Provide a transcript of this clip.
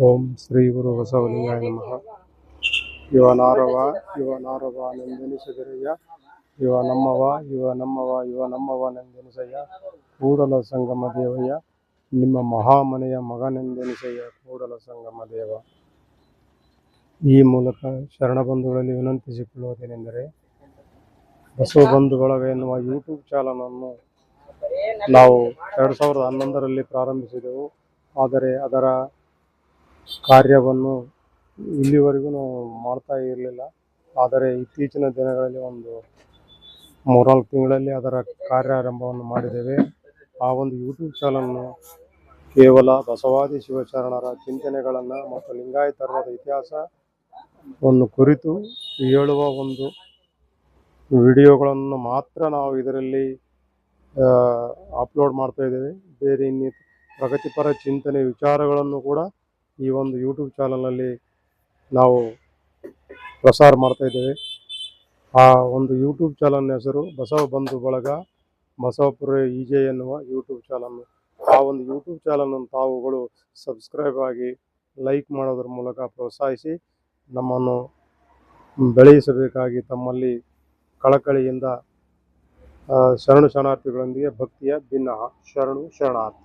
ಓಂ ಶ್ರೀ ಗುರು ಬಸವಲಿಂಗಾಯ ನಮಃ. ಇವ ನಾರವ ಇವ ನಾರವ ನೆಂದೆನಿಸಿದರಯ್ಯ. ಇವ ನಮ್ಮವ ಇವ ನಮ್ಮವ ಇವ ನಮ್ಮವ ನಂದೆನಿಸಯ್ಯ. ಕೂಡಲ ಸಂಗಮ ದೇವಯ್ಯ. ನಿಮ್ಮ ಮಹಾಮನೆಯ ಮಗನೆಂದೆನಿಸಯ್ಯ, ಕೂಡಲ ಸಂಗಮ ದೇವ. ಈ ಮೂಲಕ ಶರಣ ಬಂಧುಗಳಲ್ಲಿ ವಿನಂತಿಸಿಕೊಳ್ಳುವುದೇನೆಂದರೆ, ಬಸವ ಬಂಧುಗಳ ಎನ್ನುವ ಯೂಟ್ಯೂಬ್ ಚಾನಲನ್ನು ನಾವು ಎರಡು ಸಾವಿರದ ಹನ್ನೊಂದರಲ್ಲಿ ಪ್ರಾರಂಭಿಸಿದೆವು. ಆದರೆ ಅದರ ಕಾರ್ಯವನ್ನು ಇಲ್ಲಿವರೆಗೂ ಮಾಡ್ತಾ ಇರಲಿಲ್ಲ. ಆದರೆ ಇತ್ತೀಚಿನ ದಿನಗಳಲ್ಲಿ ಒಂದು ಮೂರ್ನಾಲ್ಕು ತಿಂಗಳಲ್ಲಿ ಅದರ ಕಾರ್ಯಾರಂಭವನ್ನು ಮಾಡಿದ್ದೇವೆ. ಆ ಒಂದು ಯೂಟ್ಯೂಬ್ ಚಾನಲ್ನು ಕೇವಲ ಬಸವಾದಿ ಶಿವಚರಣರ ಚಿಂತನೆಗಳನ್ನು ಮತ್ತು ಲಿಂಗಾಯತ ಧರ್ಮದ ಇತಿಹಾಸವನ್ನು ಕುರಿತು ಹೇಳುವ ಒಂದು ವಿಡಿಯೋಗಳನ್ನು ಮಾತ್ರ ನಾವು ಇದರಲ್ಲಿ ಅಪ್ಲೋಡ್ ಮಾಡ್ತಾ ಇದ್ದೇವೆ. ಬೇರೆ ಇನ್ನಿ ಪ್ರಗತಿಪರ ಚಿಂತನೆ ವಿಚಾರಗಳನ್ನು ಕೂಡ ಈ ಒಂದು ಯೂಟ್ಯೂಬ್ ಚಾನಲಲ್ಲಿ ನಾವು ಪ್ರಸಾರ ಮಾಡ್ತಾ ಇದ್ದೇವೆ. ಆ ಒಂದು ಯೂಟ್ಯೂಬ್ ಚಾನಲ್ನ ಹೆಸರು ಬಸವ ಬಂಧು ಬಳಗ, ಬಸವಪುರ ಇಜೆ ಎನ್ನುವ ಯೂಟ್ಯೂಬ್ ಚಾನಲ್ ಆ ಒಂದು ಯೂಟ್ಯೂಬ್ ಚಾನಲನ್ನು ತಾವುಗಳು ಸಬ್ಸ್ಕ್ರೈಬ್ ಆಗಿ ಲೈಕ್ ಮಾಡೋದ್ರ ಮೂಲಕ ಪ್ರೋತ್ಸಾಹಿಸಿ ನಮ್ಮನ್ನು ಬೆಳೆಸಬೇಕಾಗಿ ತಮ್ಮಲ್ಲಿ ಕಳಕಳಿಯಿಂದ ಶರಣು ಶರಣಾರ್ಥಿಗಳೊಂದಿಗೆ ಭಕ್ತಿಯ ಭಿನ್ನ, ಶರಣು ಶರಣಾರ್ಥಿ.